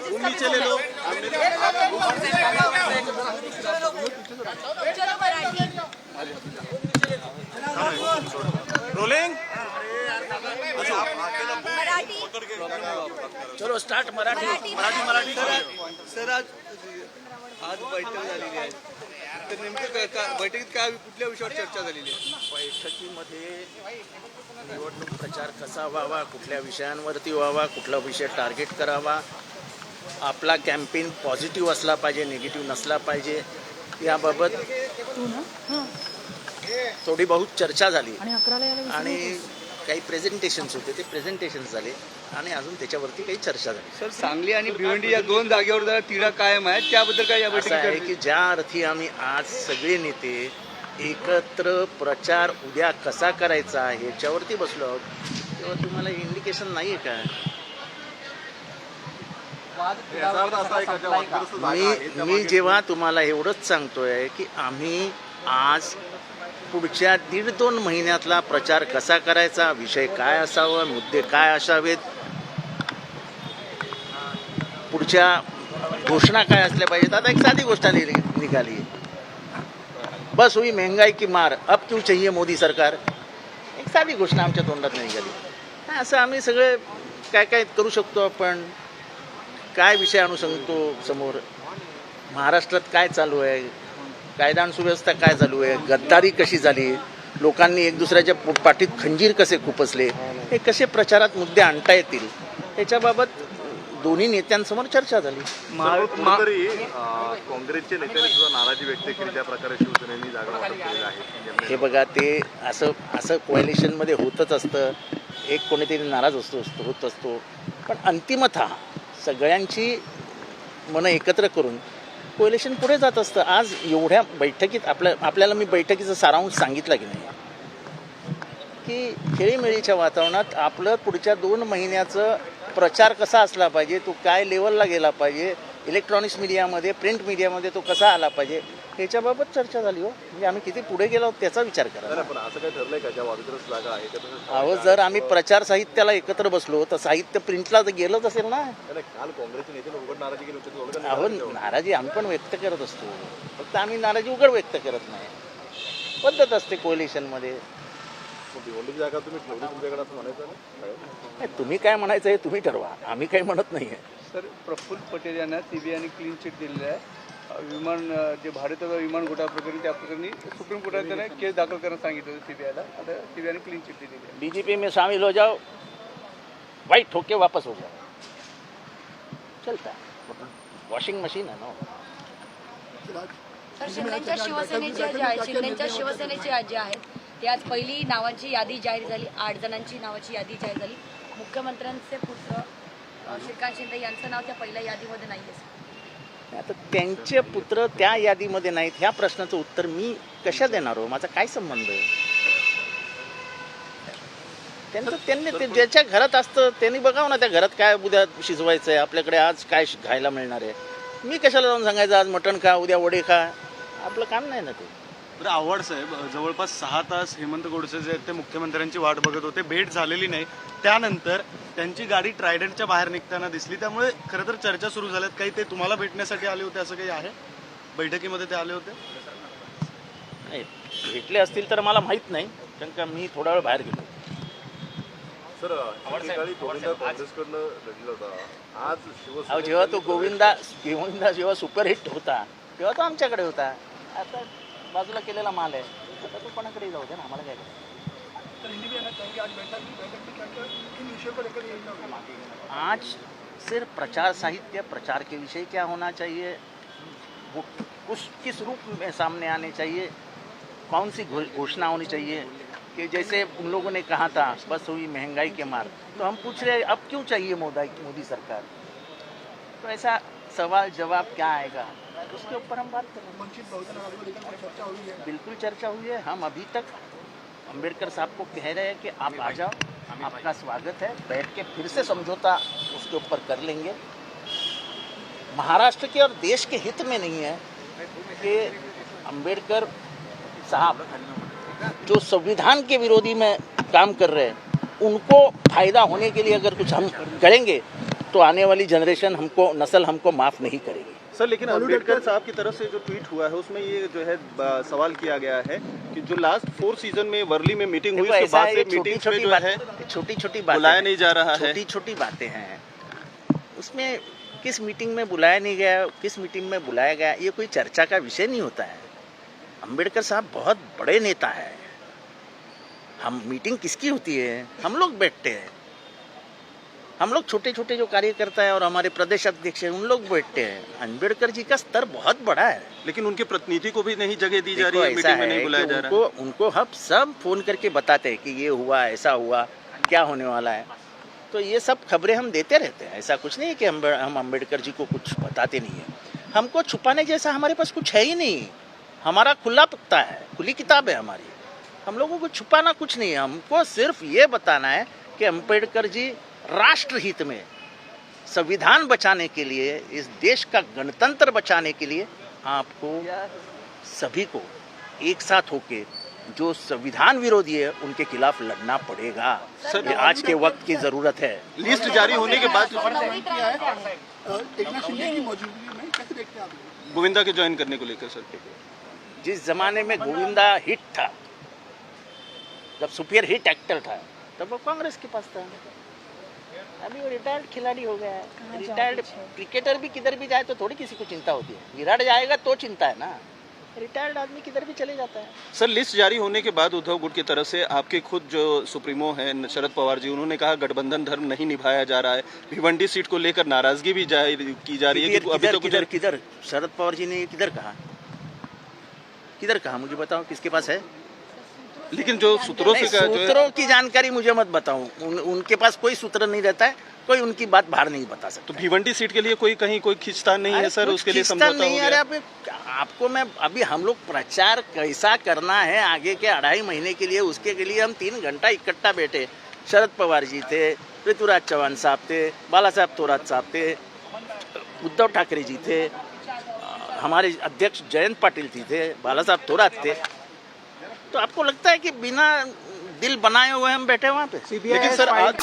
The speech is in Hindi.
बोलो। चलो मराठी। रोलिंग चलो स्टार्ट मराठी। मराठी। मराठी सर आज आज बैठक झालेली आहे. तर नेमकं काय- बैठकीत काय कुठल्या विषयावर चर्चा झालेली आहे? बैठकीमध्ये निवडणूक प्रचार कसा व्हावा कुठल्या विषयांवरती व्हावा कुठला विषय टार्गेट करावा आपला कॅम्पेन पॉझिटिव्ह असला पाहिजे निगेटिव्ह नसला पाहिजे याबाबत थोडी बहुत चर्चा झाली. आणि अकराला यायला विसरू आणि नकोस. काही प्रेझेंटेशन्स होते ते प्रेझेंटेशन्स झाले. आणि अजून त्याच्यावरती काही चर्चा झाली. सर सांगली आणि भिवंडी या दोन जागेवर जरा तिढा कायम आहे त्याबद्दल काय या असं आहे की ज्या अर्थी आम्ही आज सगळे नेते एकत्र प्रचार उद्या कसा करायचा ह्याच्यावरती बसलो आहोत तेव्हा तुम्हाला इंडिकेशन नाही आहे का? मी मी जेव्हा तुम्हाला एवढंच सांगतोय की आम्ही आज पुढच्या दीड दोन महिन्यातला प्रचार कसा करायचा विषय काय असावा मुद्दे काय असावेत? पुढच्या घोषणा काय असल्या पाहिजेत? आता एक साधी गोष्ट आली निघाली. बस हुई महंगाई की मार. अब क्यों चाहिए मोदी सरकार? एक साधी घोषणा आमच्या तोंडात निघाली. असं आम्ही सगळे काय काय करू शकतो आपण? काय विषय आणू सांगतो समोर? महाराष्ट्रात काय चालू आहे? कायदा आणि सुव्यवस्था काय चालू आहे? गद्दारी कशी झाली? लोकांनी एक दुसऱ्याच्या पाठीत खंजीर कसे खुपसले? हे कसे प्रचारात मुद्दे आणता येतील? त्याच्याबाबत दोन्ही नेत्यांसमोर चर्चा झाली. काँग्रेसच्या नेत्यांनी सुद्धा नाराजी व्यक्त केली त्या प्रकारे शिवसेनेने जागा वाटप केलेलं आहे. हे बघा ते असं असं कोॲलिशनमध्ये होतच असतं. एक कोणीतरी नाराज असतो असतो होत असतो. पण अंतिमतः सगळ्यांची मनं एकत्र करून कोयलेशन पुढे जात असतं. आज एवढ्या बैठकीत आपल्या आपल्याला मी बैठकीचा सारांश सांगितला की नाही? की खेळीमेळीच्या वातावरणात आपलं पुढच्या दोन महिन्याचं प्रचार कसा असला पाहिजे तो काय लेवलला गेला पाहिजे इलेक्ट्रॉनिक्स मीडियामध्ये प्रिंट मीडियामध्ये तो कसा आला पाहिजे ह्याच्याबाबत चर्चा झाली हो. म्हणजे आम्ही किती पुढे गेलो आहोत त्याचा विचार करा. पण असं काही ठरलंय का? ज्या वादग्रस्त जागा तसं- अहो जर आम्ही प्रचार साहित्याला एकत्र बसलो तर साहित्य प्रिंटला तर गेलंच असेल ना. काल काँग्रेसच्या नेत्याने उघड नाराजी केली होती अहो नाराजी आम्ही पण व्यक्त करत असतो. फक्त आम्ही नाराजी उघड व्यक्त करत नाही. पद्धत असते कोलिशनमध्ये जागा तुम्ही ठेवली तुमच्याकडे असं म्हणायचं नाही, तुम्ही काय म्हणायचं हे तुम्ही ठरवा. आम्ही काही म्हणत नाही आहे सर प्रफुल्ल पटेल यांना सीबीआयने क्लीन चिट दिलेलं आहे. विमान जे भारतीय विमान घोटाळा प्रकरणी त्या प्रकरणी सुप्रीम कोर्टाने त्यांना केस दाखल करायला सांगितलं होतं सीबीआयला. आता सीबीआयने क्लीन चिट दिलेली आहे. बीजेपी में शामिल हो जाओ वाइट होके वापस हो जाओ. चलता. वॉशिंग मशीन है ना? तर शिंदेच्या शिवसेनेचे जे आहेत शिंदेच्या शिवसेनेचे जे आहेत ते आज पहिली नावाची यादी जाहीर झाली. आठ जणांची नावाची यादी जाहीर झाली. मुख्यमंत्र्यांचे पुत्र श्रीकांत शिंदे यांचं नाव त्या पहिल्या यादीमध्ये नाही आहे आता त्यांचे पुत्र त्या यादीमध्ये नाहीत? ह्या प्रश्नाचं उत्तर मी कशा देणार हो? माझा काय संबंध त्यांचं त्यांनी ते ज्याच्या घरात असतं त्यांनी बघावं ना त्या घरात काय उद्या शिजवायचं आहे आपल्याकडे आज काय खायला मिळणार आहे. मी कशाला जाऊन सांगायचं आज मटण खा उद्या वडे खा? आपलं काम नाही ना ते. बरं आव्हाड साहेब जवळपास सहा तास हेमंत गोडसे जे आहेत ते मुख्यमंत्र्यांची वाट बघत होते भेट झालेली नाही. त्यानंतर त्यांची गाडी ट्रायडंटच्या बाहेर निघताना दिसली. त्यामुळे खरं तर चर्चा सुरू झाल्यात. काही ते तुम्हाला भेटण्यासाठी आले होते असं काही आहे? बैठकीमध्ये ते आले होते? नाही भेटले असतील तर मला माहीत नाही कारण का मी थोडा वेळ बाहेर गेलो. सर आज जेव्हा तो गोविंदा गोविंदा जेव्हा सुपरहिट होता तेव्हा तो आमच्याकडे होता. आता बाजूला केलेला माल आहे. आता तो कोणाकडे जाऊ दे ना आम्हाला काय करायचं? आज सिर्फ़ प्रचार साहित्य प्रचार के विषय क्या होना चाहिए? वो कुछ किस रूप में सामने आने चाहिए? कौन सी घोषणा होनी चाहिए? कि जैसे उन लोगों ने कहा था बस हुई महँगाई के मार। तो हम पूछ रहे हैं अब क्यों चाहिए मोदी मोदी सरकार? तो ऐसा सवाल जवाब क्या आएगा? उसके ऊपर हम बात करेंगे। बिल्कुल चर्चा हुई है। हम अभी तक अंबेडकर साहब को कह रहे हैं कि आप आ जाओ। आपका स्वागत है। बैठ के फिर से समझौता उसके ऊपर कर लेंगे। महाराष्ट्र के और देश के हित में नहीं है कि अंबेडकर साहब जो संविधान के विरोधी में काम कर रहे हैं, उनको फ़ायदा होने के लिए अगर कुछ हम करेंगे तो आने वाली जनरेशन हमको, नस्ल हमको माफ़ नहीं करेगी। सर लेकिन अंबेडकर साहब की तरफ़ से जो ट्वीट हुआ है उसमें ये जो है सवाल किया गया है कि जो लास्ट फोर सीज़न में वर्ली में मीटिंग हुई उसके बाद से छोटी मीटिंग छोटी जो है। छोटी छोटी बात बुलाया नहीं जा रहा है। छोटी छोटी बातें हैं। उसमें किस मीटिंग में बुलाया नहीं गया किस मीटिंग में बुलाया गया ये कोई चर्चा का विषय नहीं होता है। अंबेडकर साहब बहुत बड़े नेता है। हम मीटिंग किसकी होती है? हम लोग बैठते हैं। हम लोग छोटे छोटे जो कार्यकर्ता है और हमारे प्रदेश अध्यक्ष हैं उन लोग बैठते हैं। अंबेडकर जी का स्तर बहुत बड़ा है। लेकिन उनके प्रतिनिधि को भी नहीं जगह दी जा रही है मीटिंग में नहीं बुलाया जा रहा उनको उनको हम सब फ़ोन करके बताते हैं कि ये हुआ ऐसा हुआ क्या होने वाला है। तो ये सब खबरें हम देते रहते हैं। ऐसा कुछ नहीं है कि हम हम अंबेडकर जी को कुछ बताते नहीं है। हमको छुपाने जैसा हमारे पास कुछ है ही नहीं। हमारा खुला पत्ता है खुली किताब है हमारी। हम लोगों को छुपाना कुछ नहीं है। हमको सिर्फ़ ये बताना है कि अंबेडकर जी राष्ट्र हित में संविधान बचाने के लिए इस देश का गणतंत्र बचाने के लिए आपको सभी को एक साथ होके जो संविधान विरोधी है उनके खिलाफ लड़ना पड़ेगा। ये आज के वक्त की ज़रूरत है। लिस्ट जारी होने के बाद गोविंदा के ज्वाइन करने को लेकर सर। जिस जमाने में गोविंदा हिट था जब सुपर हिट एक्टर था तब वो कांग्रेस के पास था। अभी वो रिटायर्ड खिलाड़ी हो गया है। रिटायर्ड क्रिकेटर भी किधर भी जाए तो थोड़ी किसी को चिंता होती है। विराट जाएगा तो चिंता है ना। रिटायर्ड आदमी किधर भी चले जाता है। सर लिस्ट जारी होने के बाद उद्धव गुट की तरफ़ से आपके खुद जो सुप्रीमो हैं शरद पवार जी उन्होंने कहा गठबंधन धर्म नहीं निभाया जा रहा है। भिवंडी सीट को लेकर नाराज़गी भी ज़ाहिर की जा रही है कि अभी तो किधर किधर? शरद पवार जी ने किधर कहा? किधर कहा? मुझे बताओ किसके पास है? लेकिन जो सूत्रों से सूत्रों की जानकारी मुझे मत बताओ। उन, उनके पास कोई सूत्र नहीं रहता है कोई उनकी बात बाहर नहीं बता सकता तो भिवंडी सीट के लिए कोई कहीं कोई खिंचतान नहीं है सर? उसके लिए समझौता नहीं अरे आपको मैं अभी हम लोग प्रचार कैसा करना है आगे के अढ़ाई महीने के लिए उसके के लिए हम तीन घंटा इकट्ठा बैठे। शरद पवार जी थे पृथ्वीराज चौहान साहब थे बाला साहब थोरात साहब थे उद्धव ठाकरे जी थे हमारे अध्यक्ष जयंत पाटिल जी थे बाला साहब थोरात थे। तो आपको लगता है कि बिना दिल बनाए हुए हम बैठे वहाँ पे? लेकिन सर आज